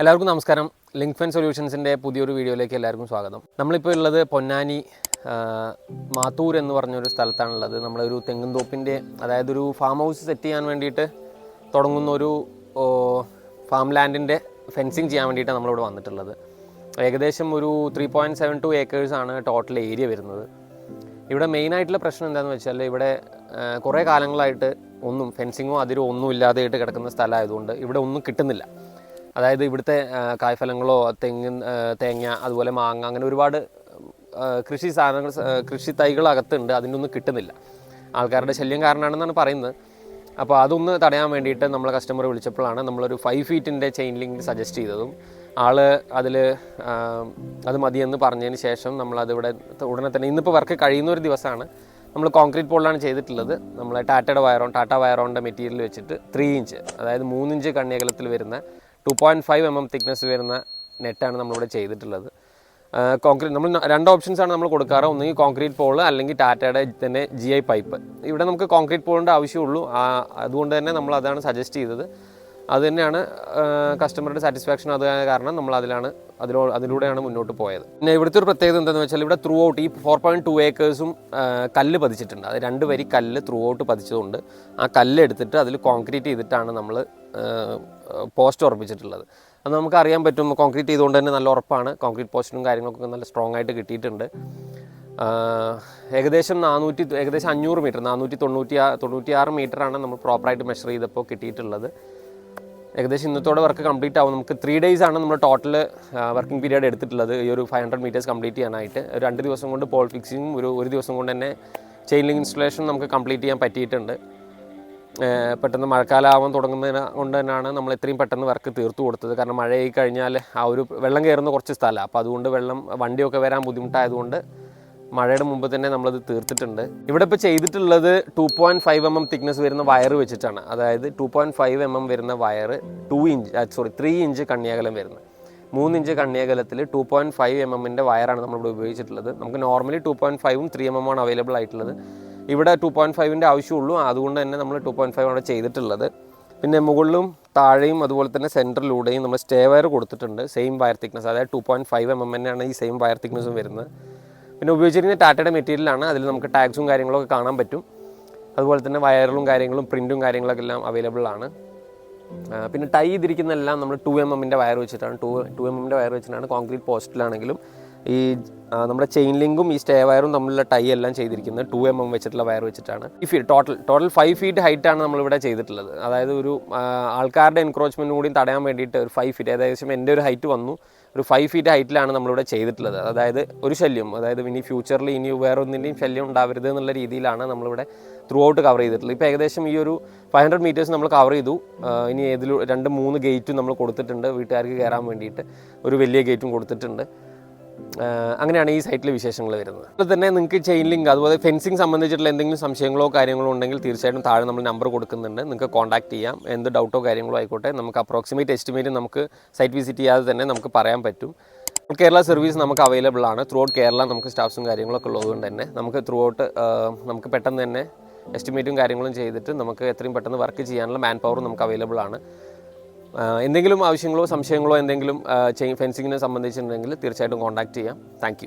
എല്ലാവർക്കും നമസ്കാരം. ലിങ്ക് ഫെൻ സൊല്യൂഷൻസിന്റെ പുതിയൊരു വീഡിയോയിലേക്ക് എല്ലാവർക്കും സ്വാഗതം. നമ്മളിപ്പോൾ ഉള്ളത് പൊന്നാനി മാത്തൂർ എന്ന് പറഞ്ഞൊരു സ്ഥലത്താണുള്ളത്. നമ്മളൊരു തെങ്ങുംതോപ്പിന്റെ അതായത് ഒരു ഫാം ഹൗസ് സെറ്റ് ചെയ്യാൻ വേണ്ടിയിട്ട് തുടങ്ങുന്ന ഒരു ഫാം ലാൻഡിന്റെ ഫെൻസിങ് ചെയ്യാൻ വേണ്ടിയിട്ടാണ് നമ്മളിവിടെ വന്നിട്ടുള്ളത്. ഏകദേശം ഒരു ത്രീ പോയിന്റ് സെവൻ ടു ഏക്കേഴ്സാണ് ടോട്ടൽ ഏരിയ വരുന്നത്. ഇവിടെ മെയിനായിട്ടുള്ള പ്രശ്നം എന്താണെന്ന് വെച്ചാൽ ഇവിടെ കുറേ കാലങ്ങളായിട്ട് ഒന്നും ഫെൻസിങ്ങോ അതിരോ ഒന്നും ഇല്ലാതെയായിട്ട് കിടക്കുന്ന സ്ഥലമായതുകൊണ്ട് ഇവിടെ ഒന്നും കിട്ടുന്നില്ല. അതായത് ഇവിടുത്തെ കായ്ഫലങ്ങളോ തെങ്ങ് തേങ്ങ അതുപോലെ മാങ്ങ അങ്ങനെ ഒരുപാട് കൃഷി സാധനങ്ങൾ കൃഷി തൈകൾ അകത്തുണ്ട് അതിനൊന്നും കിട്ടുന്നില്ല. ആൾക്കാരുടെ ശല്യം കാരണമാണെന്നാണ് പറയുന്നത്. അപ്പോൾ അതൊന്ന് തടയാൻ വേണ്ടിയിട്ട് നമ്മൾ കസ്റ്റമർ വിളിച്ചപ്പോഴാണ് നമ്മളൊരു ഫൈവ് ഫീറ്റിന്റെ ചെയിൻ ലിങ്ക് സജസ്റ്റ് ചെയ്തതും ആൾ അതിൽ അത് മതിയെന്ന് പറഞ്ഞതിന് ശേഷം നമ്മളതിവിടെ ഉടനെ തന്നെ ഇന്നിപ്പോൾ വർക്ക് കഴിയുന്ന ഒരു ദിവസമാണ്. നമ്മൾ കോൺക്രീറ്റ് പോളിലാണ് ചെയ്തിട്ടുള്ളത്. നമ്മൾ ടാറ്റയുടെ വയറോൺ ടാറ്റ വയറോണിന്റെ മെറ്റീരിയൽ വെച്ചിട്ട് ത്രീ ഇഞ്ച് അതായത് മൂന്നിഞ്ച് കണ്ണികലത്തിൽ വരുന്ന two point five M M thickness വരുന്ന നെറ്റാണ് നമ്മളിവിടെ ചെയ്തിട്ടുള്ളത്. കോൺക്രീറ്റ് നമ്മൾ രണ്ട് ഓപ്ഷൻസ് ആണ് നമ്മൾ കൊടുക്കാറ്. ഒന്നുകിൽ കോൺക്രീറ്റ് പോൾ അല്ലെങ്കിൽ ടാറ്റയുടെ തന്നെ ജി ഐ പൈപ്പ് ഇവിടെ നമുക്ക് കോൺക്രീറ്റ് പോളിന്റെ ആവശ്യമുള്ളൂ. അതുകൊണ്ട് തന്നെ നമ്മൾ അതാണ് സജസ്റ്റ് ചെയ്തത്. അത് തന്നെയാണ് കസ്റ്റമറുടെ സാറ്റിസ്ഫാക്ഷൻ അത് കാരണം നമ്മൾ അതിലാണ് അതിലോ അതിലൂടെയാണ് മുന്നോട്ട് പോയത്. പിന്നെ ഇവിടുത്തെ ഒരു പ്രത്യേകത എന്താണെന്ന് വെച്ചാൽ ഇവിടെ ത്രൂ ഔട്ട് ഈ ഫോർ പോയിന്റ് ടു ഏക്കേഴ്സും കല്ല് പതിച്ചിട്ടുണ്ട്. അത് രണ്ട് വരി കല്ല് ത്രൂ ഔട്ട് പതിച്ചതുകൊണ്ട് ആ കല്ല് എടുത്തിട്ട് അതിൽ കോൺക്രീറ്റ് ചെയ്തിട്ടാണ് നമ്മൾ പോസ്റ്റ് ഉറപ്പിച്ചിട്ടുള്ളത്. അത് നമുക്ക് അറിയാൻ പറ്റും കോൺക്രീറ്റ് ചെയ്തുകൊണ്ട് തന്നെ നല്ല ഉറപ്പാണ്. കോൺക്രീറ്റ് പോസ്റ്റിനും കാര്യങ്ങളൊക്കെ നല്ല സ്ട്രോങ് ആയിട്ട് കിട്ടിയിട്ടുണ്ട്. ഏകദേശം നാനൂറ്റി ഏകദേശം അഞ്ഞൂറ് മീറ്റർ നാനൂറ്റി തൊണ്ണൂറ്റി തൊണ്ണൂറ്റിയാറ് മീറ്ററാണ് നമ്മൾ പ്രോപ്പറായിട്ട് മെഷർ ചെയ്തപ്പോൾ കിട്ടിയിട്ടുള്ളത്. ഏകദേശം ഇന്നത്തോടെ വർക്ക് കംപ്ലീറ്റ് ആവും. നമുക്ക് ത്രീ ഡേയ്സ് ആണ് നമ്മൾ ടോട്ടൽ വർക്കിംഗ് പീരീഡ് എടുത്തിട്ടുള്ളത്. ഈ ഒരു ഫൈവ് ഹൺഡ്രഡ് മീറ്റേഴ്സ് കംപ്ലീറ്റ് ചെയ്യാനായിട്ട്. രണ്ട് ദിവസം കൊണ്ട് പോൾ ഫിക്സിങ്ങും ഒരു ഒരു ദിവസം കൊണ്ട് തന്നെ ചെയിൻ ലിങ്ക് ഇൻസ്റ്റലേഷൻ നമുക്ക് കംപ്ലീറ്റ് ചെയ്യാൻ പറ്റിയിട്ടുണ്ട്. പെട്ടെന്ന് മഴക്കാലം ആവാൻ തുടങ്ങുന്നതിന് കൊണ്ട് തന്നെയാണ് നമ്മൾ ഇത്രയും പെട്ടെന്ന് വർക്ക് തീർത്തു കൊടുത്തത്. കാരണം മഴയായി കഴിഞ്ഞാൽ ആ ഒരു വെള്ളം കയറുന്ന കുറച്ച് സ്ഥലമാണ് അപ്പോൾ അതുകൊണ്ട് വെള്ളം വണ്ടിയൊക്കെ വരാൻ ബുദ്ധിമുട്ടായതുകൊണ്ട് മഴയുടെ മുമ്പ് തന്നെ നമ്മളത് തീർത്തിട്ടുണ്ട്. ഇവിടെ ഇപ്പോൾ ചെയ്തിട്ടുള്ളത് two point five M M thickness വരുന്ന വയർ വെച്ചിട്ടാണ്. അതായത് two point five M M വരുന്ന wire two inch sorry three inch കണ്ണിയകലം വരുന്നത്. മൂന്ന് ഇഞ്ച് കണ്ണിയകലത്തിൽ ടു പോയിന്റ് ഫൈവ് എം എമ്മിന്റെ വയറാണ് നമ്മളിവിടെ ഉപയോഗിച്ചിട്ടുള്ളത്. നമുക്ക് നോർമലി ടു പോയിന്റ് ഫൈവും ത്രീ എം എം ആണ് അവൈലബിൾ ആയിട്ടുള്ളത്. ഇവിടെ ടു പോയിന്റ് ഫൈവിന്റെ ആവശ്യമുള്ളൂ. അതുകൊണ്ട് തന്നെ നമ്മൾ ടു പോയിന്റ് ഫൈവ് അവിടെ ചെയ്തിട്ടുള്ളത്. പിന്നെ മുകളിലും താഴെയും അതുപോലെ തന്നെ സെന്ററിലൂടെയും നമ്മൾ സ്റ്റേ വയർ കൊടുത്തിട്ടുണ്ട്. സെയിം വയർ തിക്നെസ് അതായത് two point five M M തന്നെയാണ് ഈ സെയിം വയർ തിക്നെസ്സും വരുന്നത്. പിന്നെ ഉപയോഗിച്ചിരിക്കുന്ന ടാറ്റയുടെ മെറ്റീരിയലാണ്. അതിൽ നമുക്ക് ടാഗ്സും കാര്യങ്ങളൊക്കെ കാണാൻ പറ്റും. അതുപോലെ തന്നെ വയറുകളും കാര്യങ്ങളും പ്രിന്റും കാര്യങ്ങളൊക്കെ എല്ലാം അവൈലബിൾ ആണ്. പിന്നെ ടൈ ചെയ്തിരിക്കുന്നതെല്ലാം നമ്മൾ ടു എം എമ്മിന്റെ വയർ വെച്ചിട്ടാണ്. ടു ടു എം എമ്മിന്റെ വയർ വെച്ചിട്ടാണ് കോൺക്രീറ്റ് പോസ്റ്റിലാണെങ്കിലും ഈ നമ്മുടെ ചെയിൻ ലിങ്കും ഈ സ്റ്റേ വയറും തമ്മിലുള്ള ടൈ എല്ലാം ചെയ്തിരിക്കുന്നത് ടു എം എം വെച്ചിട്ടുള്ള വയർ വെച്ചിട്ടാണ്. ഈ ഫീ ടോട്ടൽ ടോട്ടൽ ഫൈവ് ഫീറ്റ് ഹൈറ്റാണ് നമ്മളിവിടെ ചെയ്തിട്ടുള്ളത്. അതായത് ഒരു ആൾക്കാരുടെ എൻക്രോച്ച്മെന്റ് കൂടി തടയാൻ വേണ്ടിയിട്ട് ഒരു ഫൈവ് ഫീറ്റ് ഏകദേശം എന്റെ ഒരു ഹൈറ്റ് വന്നു. ഒരു ഫൈവ് ഫീറ്റ് ഹൈറ്റിലാണ് നമ്മളിവിടെ ചെയ്തിട്ടുള്ളത്. അതായത് ഒരു ശല്യം. അതായത് ഇനി ഫ്യൂച്ചറിൽ ഇനി വേറെ ഒന്നിന്റെയും ശല്യം ഉണ്ടാവരുത് എന്നുള്ള രീതിയിലാണ് നമ്മളിവിടെ ത്രൂ ഔട്ട് കവർ ചെയ്തിട്ടുള്ളത്. ഇപ്പോൾ ഏകദേശം ഈ ഒരു ഫൈവ് ഹൺഡ്രഡ് മീറ്റേഴ്സ് നമ്മൾ കവർ ചെയ്തു. ഇനി ഏതിൽ രണ്ട് മൂന്ന് ഗേറ്റും നമ്മൾ കൊടുത്തിട്ടുണ്ട്. വീട്ടുകാർക്ക് കയറാൻ വേണ്ടിയിട്ട് ഒരു വലിയ ഗേറ്റും കൊടുത്തിട്ടുണ്ട്. അങ്ങനെയാണ് ഈ സൈറ്റിലെ വിശേഷങ്ങൾ വരുന്നത്. അതുപോലെ തന്നെ നിങ്ങൾക്ക് ചെയിൻ ലിങ്ക് അതുപോലെ ഫെൻസിങ് സംബന്ധിച്ചിട്ടുള്ള എന്തെങ്കിലും സംശയങ്ങളോ കാര്യങ്ങളോ ഉണ്ടെങ്കിൽ തീർച്ചയായിട്ടും താഴെ നമ്മൾ നമ്പർ കൊടുക്കുന്നുണ്ട്. നിങ്ങൾക്ക് കോൺടാക്ട് ചെയ്യാം. എന്ത് ഡൗട്ടോ കാര്യങ്ങളോ ആയിക്കോട്ടെ നമുക്ക് അപ്രോക്സിമേറ്റ് എസ്റ്റിമേറ്റ് നമുക്ക് സൈറ്റ് വിസിറ്റ് ചെയ്യാതെ തന്നെ നമുക്ക് പറയാൻ പറ്റും. കേരള സർവീസ് നമുക്ക് അവൈലബിൾ ആണ്. ത്രൂ ഔട്ട് കേരള നമുക്ക് സ്റ്റാഫ്സും കാര്യങ്ങളൊക്കെ ഉള്ളതുകൊണ്ട് തന്നെ നമുക്ക് ത്രൂ ഔട്ട് നമുക്ക് പെട്ടെന്ന് തന്നെ എസ്റ്റിമേറ്റും കാര്യങ്ങളും ചെയ്തിട്ട് നമുക്ക് എത്രയും പെട്ടെന്ന് വർക്ക് ചെയ്യാനുള്ള മാൻ പവറും നമുക്ക് അവൈലബിൾ ആണ്. എന്തെങ്കിലും ആവശ്യങ്ങളോ സംശയങ്ങളോ എന്തെങ്കിലും ഫെൻസിങ്ങിനെ സംബന്ധിച്ചിട്ടുണ്ടെങ്കിൽ തീർച്ചയായിട്ടും കോൺടാക്റ്റ് ചെയ്യാം. താങ്ക്